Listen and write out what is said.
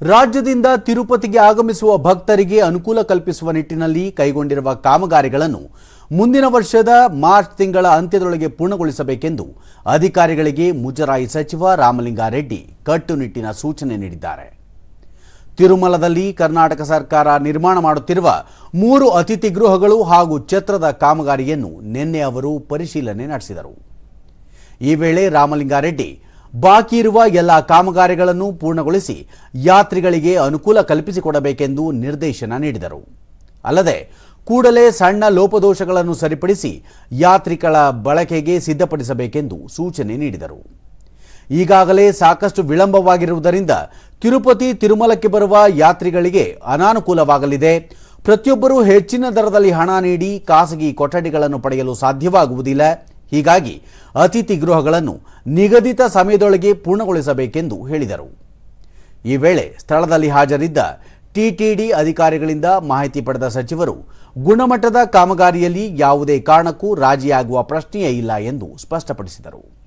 ರಾಜ್ಯದಿಂದ ತಿರುಪತಿಗೆ ಆಗಮಿಸುವ ಭಕ್ತರಿಗೆ ಅನುಕೂಲ ಕಲ್ಪಿಸುವ ನಿಟ್ಟಿನಲ್ಲಿ ಕೈಗೊಂಡಿರುವ ಕಾಮಗಾರಿಗಳನ್ನು ಮುಂದಿನ ವರ್ಷದ ಮಾರ್ಚ್ ತಿಂಗಳ ಅಂತ್ಯದೊಳಗೆ ಪೂರ್ಣಗೊಳಿಸಬೇಕೆಂದು ಅಧಿಕಾರಿಗಳಿಗೆ ಮುಜರಾಯಿ ಸಚಿವ ರಾಮಲಿಂಗಾರೆಡ್ಡಿ ಕಟ್ಟುನಿಟ್ಟಿನ ಸೂಚನೆ ನೀಡಿದ್ದಾರೆ. ತಿರುಮಲದಲ್ಲಿ ಕರ್ನಾಟಕ ಸರ್ಕಾರ ನಿರ್ಮಾಣ ಮಾಡುತ್ತಿರುವ ಮೂರು ಅತಿಥಿ ಗೃಹಗಳು ಹಾಗೂ ಛತ್ರದ ಕಾಮಗಾರಿಯನ್ನು ನಿನ್ನೆ ಅವರು ಪರಿಶೀಲನೆ ನಡೆಸಿದರು. ಈ ವೇಳೆ ರಾಮಲಿಂಗಾರೆಡ್ಡಿ ಬಾಕಿ ಇರುವ ಎಲ್ಲ ಕಾಮಗಾರಿಗಳನ್ನು ಪೂರ್ಣಗೊಳಿಸಿ ಯಾತ್ರಿಗಳಿಗೆ ಅನುಕೂಲ ಕಲ್ಪಿಸಿಕೊಡಬೇಕೆಂದು ನಿರ್ದೇಶನ ನೀಡಿದರು. ಅಲ್ಲದೆ, ಕೂಡಲೇ ಸಣ್ಣ ಲೋಪದೋಷಗಳನ್ನು ಸರಿಪಡಿಸಿ ಯಾತ್ರಿಗಳ ಬಳಕೆಗೆ ಸಿದ್ಧಪಡಿಸಬೇಕೆಂದು ಸೂಚನೆ ನೀಡಿದರು. ಈಗಾಗಲೇ ಸಾಕಷ್ಟು ವಿಳಂಬವಾಗಿರುವುದರಿಂದ ತಿರುಪತಿ ತಿರುಮಲಕ್ಕೆ ಬರುವ ಯಾತ್ರಿಗಳಿಗೆ ಅನಾನುಕೂಲವಾಗಲಿದೆ. ಪ್ರತಿಯೊಬ್ಬರೂ ಹೆಚ್ಚಿನ ದರದಲ್ಲಿ ಹಣ ನೀಡಿ ಖಾಸಗಿ ಕೊಠಡಿಗಳನ್ನು ಪಡೆಯಲು ಸಾಧ್ಯವಾಗುವುದಿಲ್ಲ. ಹೀಗಾಗಿ ಅತಿಥಿ ಗೃಹಗಳನ್ನು ನಿಗದಿತ ಸಮಯದೊಳಗೆ ಪೂರ್ಣಗೊಳಿಸಬೇಕೆಂದು ಹೇಳಿದರು. ಈ ವೇಳೆ ಸ್ಥಳದಲ್ಲಿ ಹಾಜರಿದ್ದ ಟಿಟಿಡಿ ಅಧಿಕಾರಿಗಳಿಂದ ಮಾಹಿತಿ ಪಡೆದ ಸಚಿವರು, ಗುಣಮಟ್ಟದ ಕಾಮಗಾರಿಯಲ್ಲಿ ಯಾವುದೇ ಕಾರಣಕ್ಕೂ ರಾಜಿಯಾಗುವ ಪ್ರಶ್ನೆಯೇ ಇಲ್ಲ ಎಂದು ಸ್ಪಷ್ಟಪಡಿಸಿದರು.